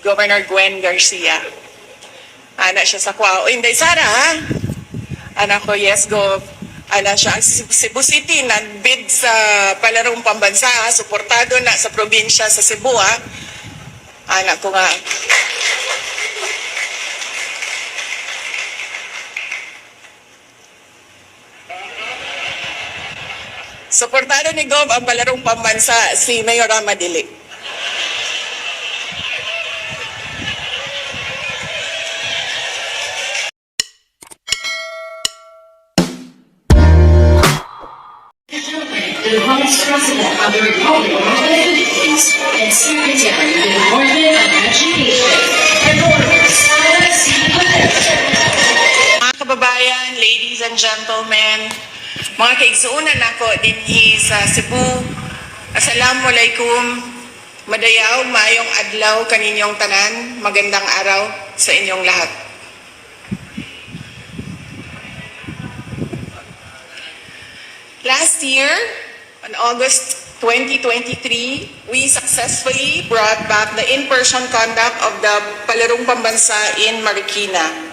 Governor Gwen Garcia. Ana siya sa Kwao. Inday Sara, ha? Anak ko, yes, Gov. Ana siya, ang Cebu City, nagbid sa palarong pambansa, ha? suportado na sa probinsya sa Cebu, ha? Anak ko nga. Suportado ni Gov ang palarong pambansa, si Mayor Ramadili. And gentlemen, mga kaigsuunan nako dinhi sa Cebu. Assalamualaikum. Madayaw, mayong adlaw kaninyong tanan. Magandang araw sa inyong lahat. Last year, on August 2023, we successfully brought back the in-person conduct of the Palarong Pambansa in Marikina.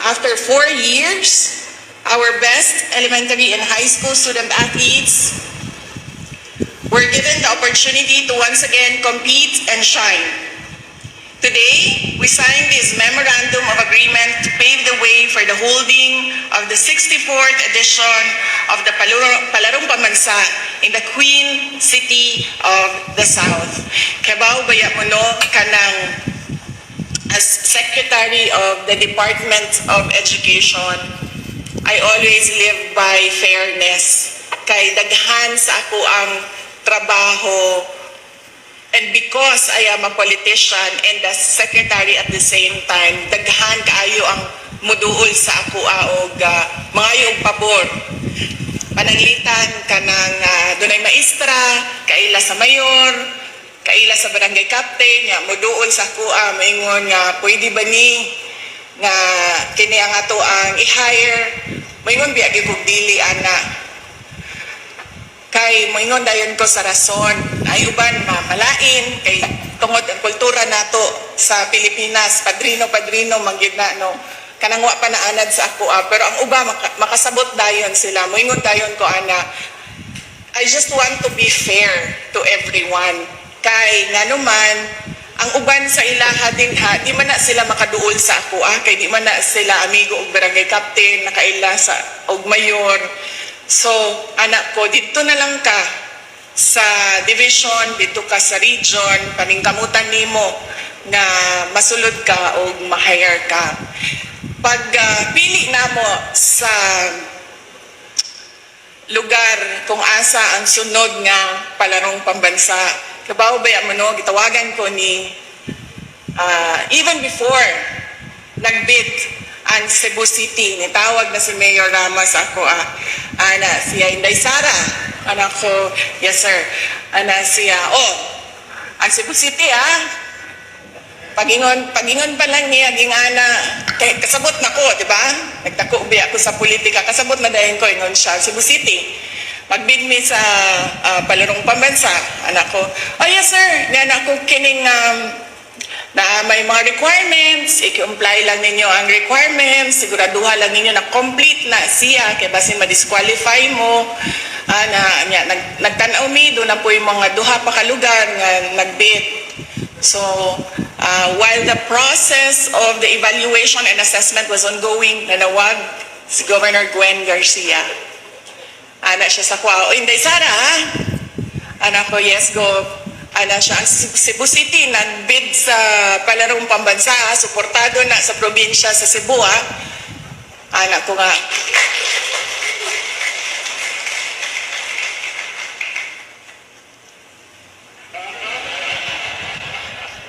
After four years, our best elementary and high school student athletes were given the opportunity to once again compete and shine. Today, we signed this memorandum of agreement to pave the way for the holding of the 64th edition of the Palaro- Palarong Pamansa in the Queen City of the South. Kabaw baya mo no kanang as Secretary of the Department of Education, I always live by fairness. Kay daghan sa ako ang trabaho And because I am a politician and a secretary at the same time, daghan kaayo ang muduol sa ako aog uh, mga pabor. Pananglitan ka ng uh, dunay maestra, kaila sa mayor, kaila sa barangay captain, nga muduol sa ako ah, maingon nga pwede ba ni nga kini ang ato ang i-hire. Maingon biya gyud dili ana. Kay moingon dayon ko sa rason. Ay uban mamalain kay tungod ang kultura nato sa Pilipinas padrino padrino mangyud na no. Kanang wa pa naanad sa ako ah. pero ang uba maka- makasabot dayon sila. Moingon dayon ko ana. I just want to be fair to everyone. Kay nganuman ang uban sa ilaha din ha di man na sila makaduol sa ako ah kay di man na sila amigo og barangay captain nakaila sa og mayor So, anak ko, dito na lang ka sa division, dito ka sa region, paningkamutan nimo nga masulod ka o ma-hire ka. Pag ah, pili na mo sa lugar kung asa ang sunod nga palarong pambansa, kabaw ba mo no, gitawagan ko ni ah, even before nagbid ang Cebu City, nitawag na si Mayor Ramos ako, ah, ana, siya Inday Sara, anak ko, yes sir, ana siya, oh, ang Cebu City ah, pagingon, pagingon pa lang niya, gingana, kay, kasabot na ko, di ba? Nagtako ubi ako sa politika, kasabot na dahil ko, ingon siya, Cebu City. Magbid mi sa ah, Palarong Pambansa, anak ko, oh yes sir, nga anak ko kining um, na may mga requirements, i-comply lang ninyo ang requirements, siguraduha lang ninyo na complete na siya, kaya basin ma-disqualify mo, ah, na, nya, nag, nagtanaw mi, doon na po yung mga duha pa ka lugar nga nagbid. So, uh, while the process of the evaluation and assessment was ongoing, nanawag si Governor Gwen Garcia. Ana siya sa Kwao. O, Inday Sara, ha? Anak ko, yes, Gov. Ana siya, ang Cebu City, nagbid sa palarong pambansa, ha? suportado na sa probinsya sa Cebu, ha? Anak ko nga.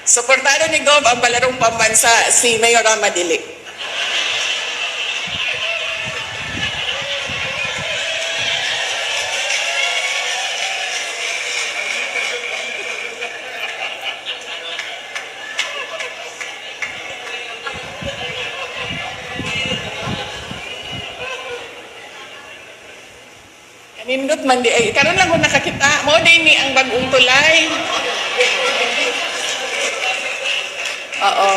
Suportado ni Gov ang palarong pambansa, si Mayor Ramadili. Man di ay karon lang ko nakakita mo din ni ang bagong tulay. Oo.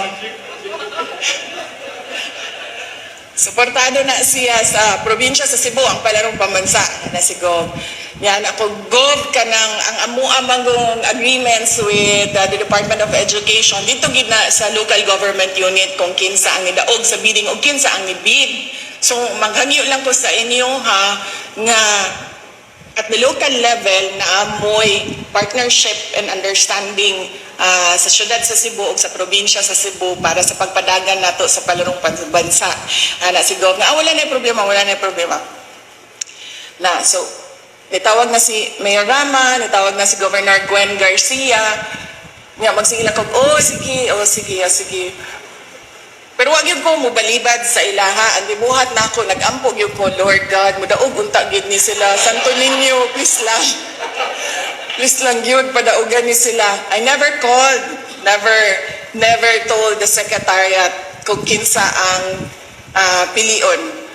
Suportado na siya sa probinsya sa Cebu, ang palarong pambansa na si Gov. Yan, ako Gov ka ng ang amu amangong agreements with uh, the Department of Education dito gid na sa local government unit kung kinsa ang nidaog sa bidding o kinsa ang nibid. So maghangyo lang ko sa inyo ha nga at the local level na amoy partnership and understanding ah, sa syudad sa Cebu ug sa probinsya sa Cebu para sa pagpadagan nato sa palarong bansa. Ana si Gov nga ah, wala na problema, wala na problema. Na so nitawag na si Mayor Rama, nitawag na si Governor Gwen Garcia. Nga magsige lang ko, oh sige, oh sige, oh sige. Pero wag yun ko mubalibad sa ilaha. Ang dibuhat na ako, nag-ampog yun ko, Lord God, mudaog unta gid ni sila. Santo Niño, please lang. please lang yun, padaugan ni sila. I never called, never, never told the secretariat kung kinsa ang ah, pilion.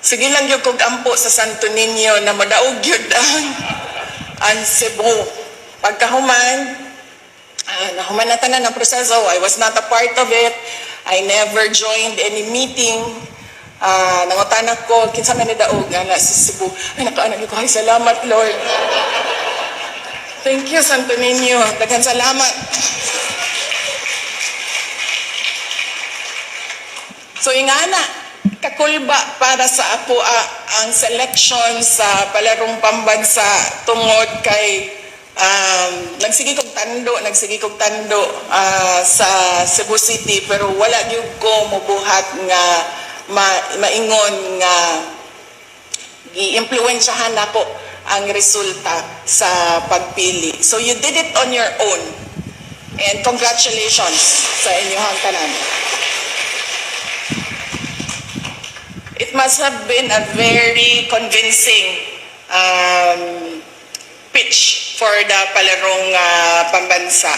Sige lang yun kong ampo sa Santo Niño na madaog yun ang, ang Cebu. Pagkahuman, Ah, nahuman na tanan ng proseso. I was not a part of it. I never joined any meeting. Ah, nangotanak ko, kinsa man ni daog nga na sa Cebu. Ay, nakaanak ko, ay, salamat, Lord. Thank you, Santo Niño. Dagan salamat. So, ingana, kakulba para sa ako ang selection sa palarong pambansa tungod kay um, nagsige kog tando, nagsige kog tando ah, sa Cebu City pero wala gyud ko mobuhat nga ma, maingon nga i-impluwensyahan nako ang resulta sa pagpili. So you did it on your own. And congratulations sa inyong tanan. It must have been a very convincing um, pitch for the palarong uh, pambansa.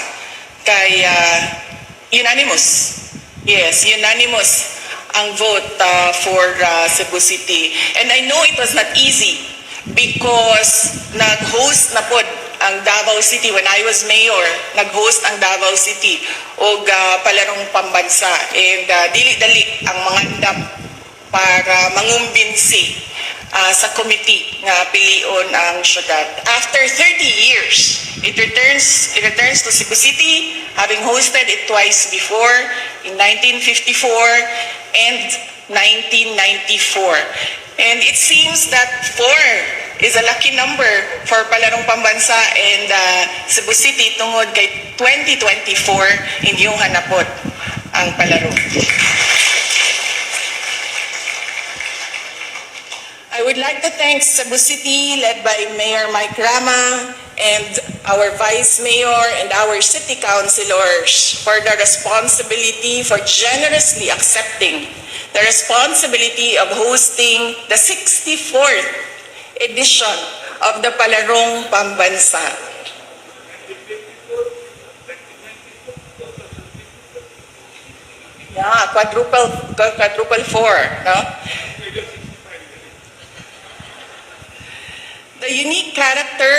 Kay uh, unanimous. Yes, unanimous ang vote uh, for uh, Cebu City. And I know it was not easy because nag-host na pod ang Davao City when I was mayor, nag-host ang Davao City og uh, palarong pambansa and uh, dili-dali ang mga andam para mangumbinsi ah, sa committee nga pilion ang syudad. After 30 years, it returns it returns to Cebu City, having hosted it twice before in 1954 and 1994. And it seems that four is a lucky number for Palarong Pambansa and ah, Cebu City tungod kay 2024 inyong hanapot ang palaro. Would like to thank Cebu City, led by Mayor Mike Rama, and our Vice Mayor and our City Councilors for the responsibility for generously accepting the responsibility of hosting the 64th edition of the Palarong Pambansa. Yeah, quadruple, quadruple four, no? The unique character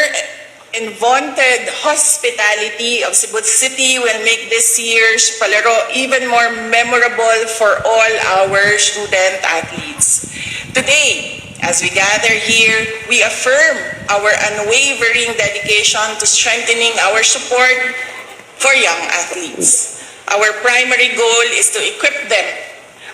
and vaunted hospitality of Cebu City will make this year's Palaro even more memorable for all our student athletes. Today, as we gather here, we affirm our unwavering dedication to strengthening our support for young athletes. Our primary goal is to equip them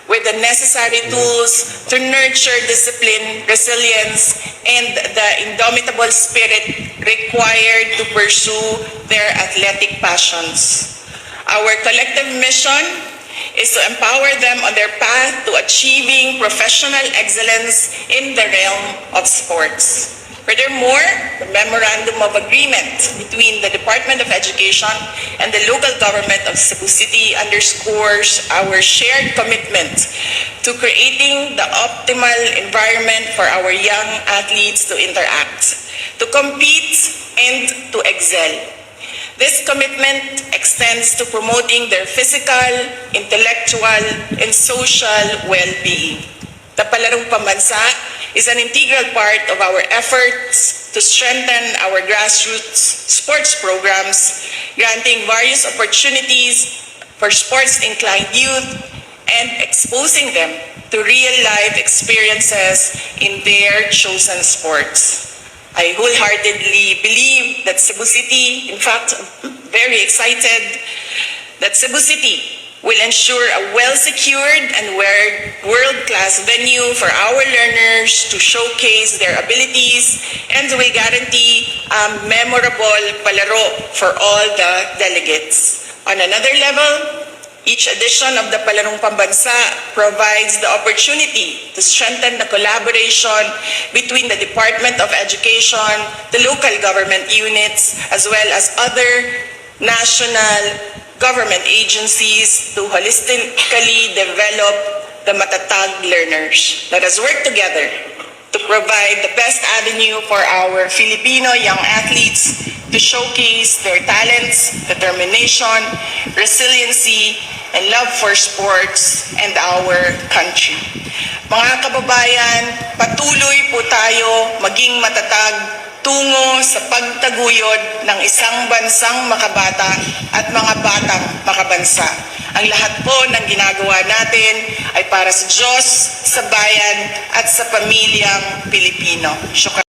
with the necessary tools to nurture discipline, resilience, and the indomitable spirit required to pursue their athletic passions. Our collective mission is to empower them on their path to achieving professional excellence in the realm of sports. Furthermore, the Memorandum of Agreement between the Department of Education and the local government of Cebu City underscores our shared commitment to creating the optimal environment for our young athletes to interact, to compete, and to excel. This commitment extends to promoting their physical, intellectual, and social well-being. The Palarong Pambansa is an integral part of our efforts to strengthen our grassroots sports programs, granting various opportunities for sports-inclined youth and exposing them to real-life experiences in their chosen sports. I wholeheartedly believe that Cebu City, in fact, very excited that Cebu City will ensure a well-secured and world-class venue for our learners to showcase their abilities and we guarantee a memorable palaro for all the delegates. On another level, each edition of the Palarong Pambansa provides the opportunity to strengthen the collaboration between the Department of Education, the local government units, as well as other national government agencies to holistically develop the matatag learners. Let us work together to provide the best avenue for our Filipino young athletes to showcase their talents, determination, resiliency, and love for sports and our country. Mga kababayan, patuloy po tayo maging matatag tungo sa pagtaguyod ng isang bansang makabata at mga batang makabansa. Ang lahat po ng ginagawa natin ay para sa Diyos, sa bayan at sa pamilyang Pilipino. Syukran.